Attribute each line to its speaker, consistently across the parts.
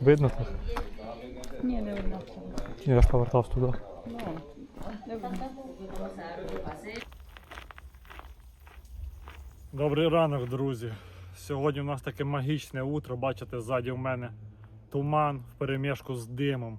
Speaker 1: Видно так?
Speaker 2: Ні, не видно.
Speaker 1: Я ж повертався туди.
Speaker 2: Ну, не видно.
Speaker 1: Добрий ранок, друзі. Сьогодні у нас таке магічне утро. Бачите, ззаді в мене туман в перемішку з димом.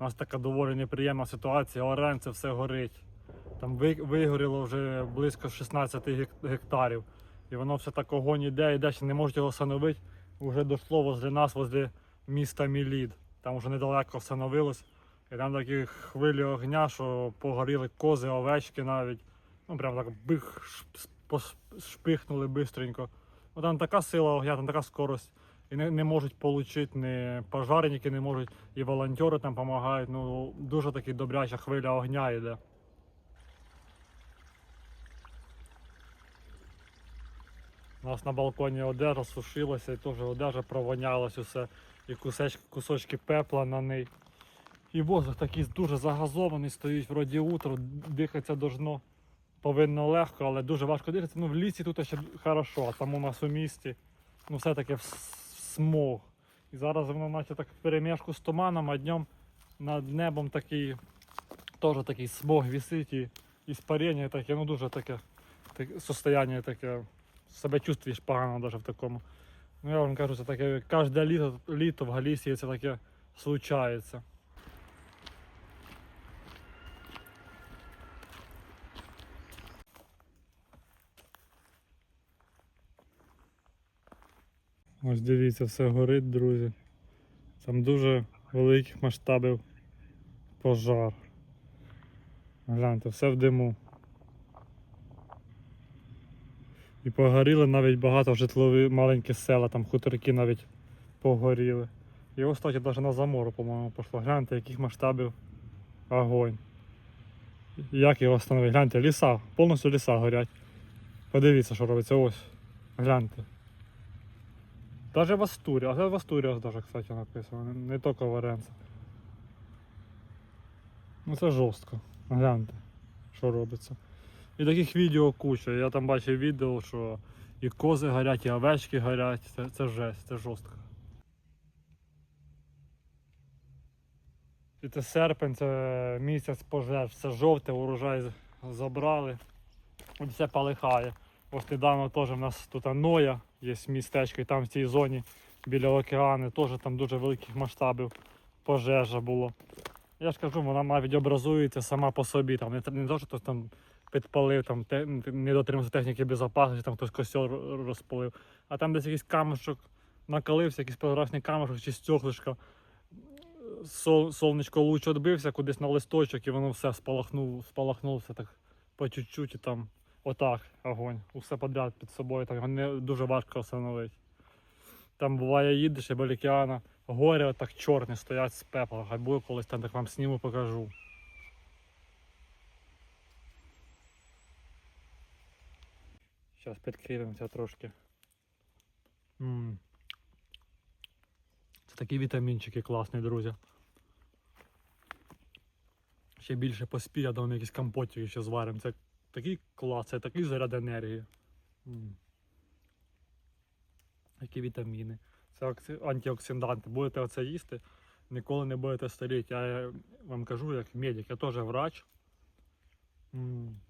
Speaker 1: У нас така доволі неприємна ситуація. Орен це все горить. Там вигоріло вже близько 16 гектарів. І воно все так огонь іде, іде, ще не можуть його встановити. Уже дійшло возле нас, возле міста Мілід. Там вже недалеко встановилось. І там такі хвилі огня, що погоріли кози, овечки навіть. Ну прям так бих шпихнули бистренько. Ну, там така сила огня, там така скорость. І не, не можуть отримати, ні пожарники не можуть, і волонтери там допомагають. Ну, дуже таки добряча хвиля огня йде. У нас на балконі одежа сушилася, і теж одежа провонялась усе, і кусочки, кусочки пепла на неї. І воздух такий дуже загазований, стоїть вроді утро, дихатися должно повинно легко, але дуже важко дихатися. Ну в лісі тут ще хорошо, а там у нас у місті ну все-таки смог. І зараз воно наче так в перемішку з туманом, а днем над небом такий теж такий смог висить і, і спарення таке, ну дуже таке, таке состояние таке. Себе чувствуєш погано навіть в такому. Ну я вам кажу, це таке кожне літо, літо в Галісії це таке случається. Ось дивіться, все горить, друзі. Там дуже великих масштабів пожар. Гляньте, все в диму. І погоріли навіть багато житлові маленькі села, там хуторки навіть погоріли. І ось навіть на замору, по-моєму, пішло. Гляньте, яких масштабів огонь. Як його встановити? Гляньте, ліса, повністю ліса горять. Подивіться, що робиться. Ось. Гляньте. Даже в Астурі, а це в Астуріас даже, кстати, написано, не, тільки в Оренце. Ну це жорстко. Гляньте, що робиться. І таких відео куча. Я там бачив відео, що і кози горять, і овечки горять. Це, це жесть, це жорстко. І це серпень, це місяць пожеж, все жовте, урожай забрали. І все полихає. Ось недавно теж в нас тут Ноя, є містечко, і там в цій зоні біля океану теж там дуже великих масштабів пожежа було. Я ж кажу, вона навіть образується сама по собі. Там не, не то, що там підпалив, там те, не дотримався техніки безпечності, там хтось костюм р- розпалив. А там десь якийсь камешок накалився, якийсь прозрачний камешок чи стеклишко. Сол, сонечко луч відбився кудись на листочок і воно все спалахнуло, спалахнуло все так по чуть-чуть і там отак огонь. Усе подряд під собою, так не дуже важко встановити. Там буває їдеш і біля океану, горі отак чорні стоять з пепла. Хай буде колись там так вам сніму покажу. Зараз підкріпимося трошки. М. Це такі вітамінчики класні, друзі. Ще більше поспі, я думаю, якісь компотики ще зваримо. Це такий клас, це такий заряд енергії. М. Які вітаміни. Це окси- антиоксиданти. Будете оце їсти, ніколи не будете старіти. Я вам кажу, як медик, я теж врач. М.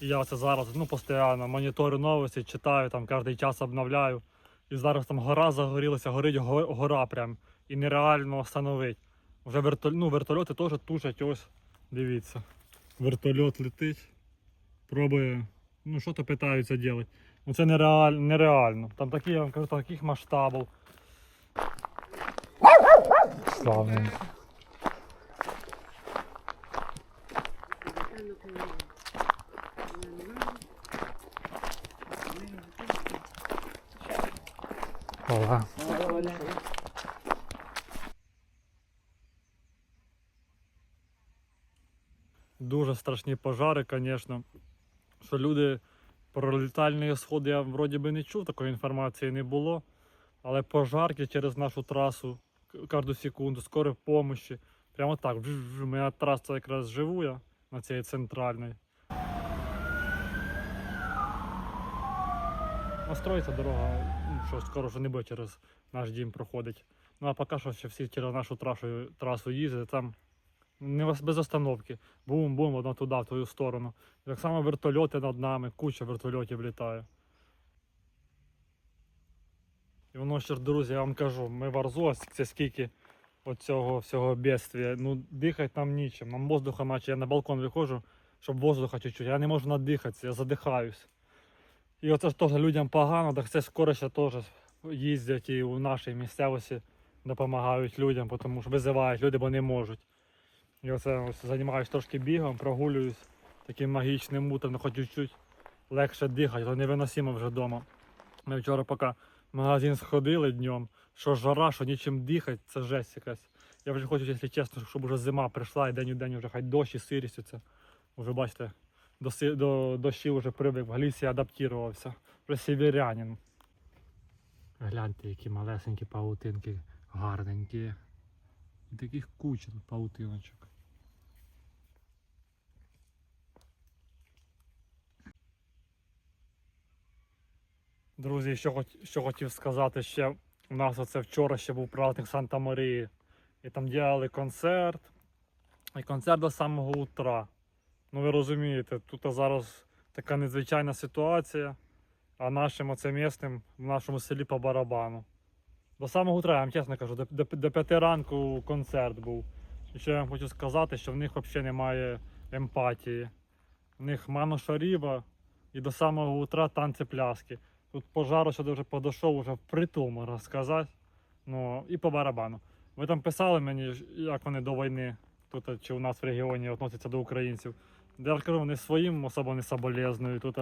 Speaker 1: І я це зараз ну, постійно моніторю новості, читаю, там кожен час обновляю. І зараз там гора загорілася, горить го- гора прям. І нереально встановити. Вже вертоль... ну, вертольоти теж тушать, ось. Дивіться. Вертольот летить. Пробує. Ну, що то питаються робити. Ну це нереаль... нереально. Там такі, я вам кажу, таких масштабів. Славно. Ага. Дуже страшні пожари, звісно. Що люди про літальні сходи я вроді би не чув, такої інформації не було. Але пожарки через нашу трасу кожну секунду, скорої помощі. Прямо так. У мене траса якраз живу я на цій центральній. Настроїться дорога, ну, що скоро вже не через наш дім проходить. Ну а поки що ще всі через нашу трасу, трасу їздять, там не без- остановки. Бум-бум, одно туди, в твою сторону. Так само вертольоти над нами, куча вертольотів літає. І воно ще, друзі, я вам кажу, ми в Арзос, це скільки оцього всього бедствия. Ну, дихати нам нічим. Нам воздуха наче я на балкон виходжу, щоб воздуха чуть-чуть. Я не можу надихатися, я задихаюсь. І оце ж теж людям погано, так це скоро ще теж їздять і у нашій місцевості допомагають людям, тому що визивають люди, бо не можуть. І оце ось займаюся трошки бігом, прогулююсь таким магічним утром, хоч чуть-чуть легше дихати, то невиносимо вже вдома. Ми вчора поки в магазин сходили днем, що жара, що нічим дихати, це жесть якась. Я вже хочу, якщо чесно, щоб вже зима прийшла і день у день вже хай дощ і сирість оце. Вже бачите, до, до дощів вже привик, в Галісі адаптувався. Вже сіверянин. Гляньте, які малесенькі паутинки, гарненькі. І таких куча тут паутиночок. Друзі, що, що хотів сказати ще. У нас оце вчора ще був праздник Санта Марії. І там діяли концерт. І концерт до самого утра. Ну ви розумієте, тут зараз така незвичайна ситуація, а нашим оце місним в нашому селі по барабану. До самого утра, я вам чесно кажу, до, до, до п'яти ранку концерт був. І що я вам хочу сказати, що в них взагалі немає емпатії. В них мано шаріба і до самого утра танці пляски. Тут пожару сюди вже подійшов, вже впритул, можна сказати. Ну, і по барабану. Ви там писали мені, як вони до війни тут чи у нас в регіоні відносяться до українців. Я ж кажу, своїм особо не соболезнують тут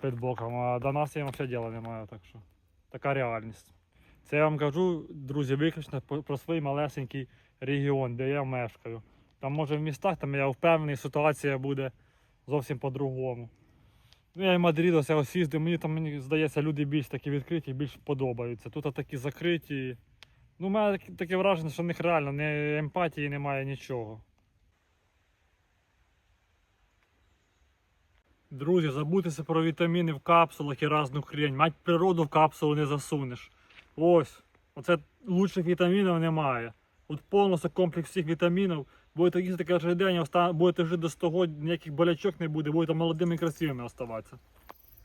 Speaker 1: під боком, а до нас їм взагалі діла немає. Так що така реальність. Це я вам кажу, друзі, виключно про свій малесенький регіон, де я мешкаю. Там може в містах, там я впевнений, ситуація буде зовсім по-другому. Ну, я і Мадрид ось я ось їздив, мені там мені здається, люди більш такі відкриті, більш подобаються. Тут такі закриті. Ну, у мене таке враження, що в них реально не емпатії немає нічого. Друзі, забудьтеся про вітаміни в капсулах і разну хрень. Мать природу в капсулу не засунеш. Ось. Оце лучших вітамінів немає. От повністю комплекс всіх вітамінів. Будете їсти кожен день, будете жити до 100 років, ніяких болячок не буде, будете молодими і красивими оставатися.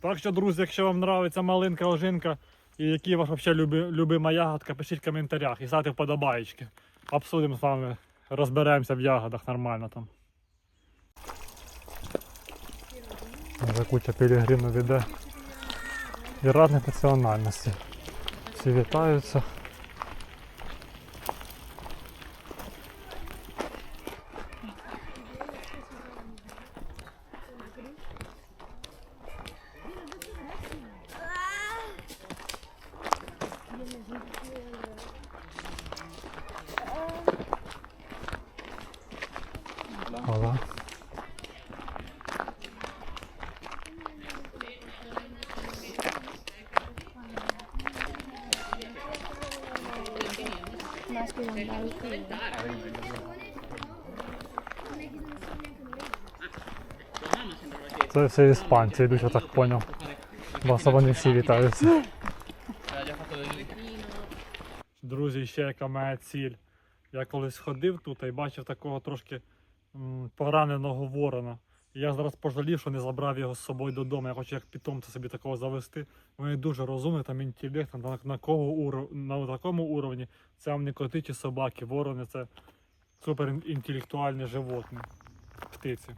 Speaker 1: Так що, друзі, якщо вам подобається малинка, ожинка і які ваша взагалі любима ягодка, пишіть в коментарях і ставте вподобаєчки. Обсудимо з вами, розберемося в ягодах нормально там. Вже куча пілігримів іде. І різних національностей. Всі вітаються. Це все іспанці йдуть, я так поняв. Бо особо не всі вітаються. Друзі, ще яка моя ціль. Я колись ходив тут і бачив такого трошки пораненого ворона. Я зараз пожалів, що не забрав його з собою додому. Я хочу як питомця собі такого завести. Вони дуже розумні, там інтелект, на, на, кого уров... на такому уровні. Це вам не коти чи собаки, ворони це суперінтелектуальне животне. Птиці.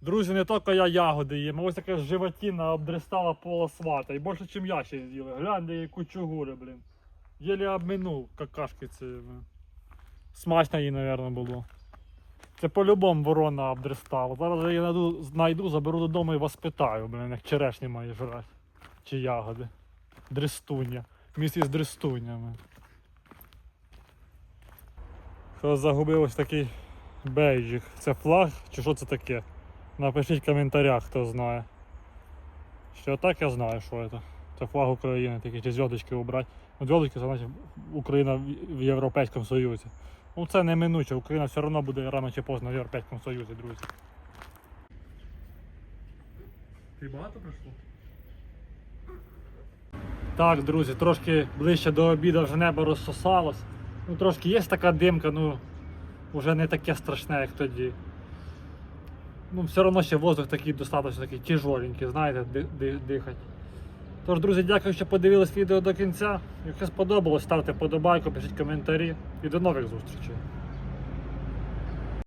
Speaker 1: Друзі, не тільки я ягоди їм, ось така животина обдристала пол асфальта. І більше, ніж я ще з'їли. Гляньте, яку чугури, блін. Єлі обминув какашки ці. блін. Смачно їй, мабуть, було. Це по-любому ворона обдристала. Зараз я її знайду, заберу додому і воспитаю, блін, як черешні має жрати. Чи ягоди. Дрестуня. Місті з дрестунями. Хто загубив ось такий бейджик. Це флаг чи що це таке? Напишіть в коментарях, хто знає. Що так я знаю, що це. Це флаг України, такі чи зв'язочки убрати. Ну, зв'язочки це значить Україна в Європейському Союзі. Ну це неминуче, Україна все одно буде рано чи поздно в Європейському Союзі, друзі. Ти багато прийшло? Так, друзі, трошки ближче до обіду вже небо розсосалось. Ну, трошки є така димка, ну вже не таке страшне, як тоді. Ну, все одно ще воздух такий достатньо такий тяжоленький, знаєте, ди- ди- дихати. Тож, друзі, дякую, що подивились відео до кінця. Якщо сподобалось, ставте подобайку, пишіть коментарі і до нових зустрічей.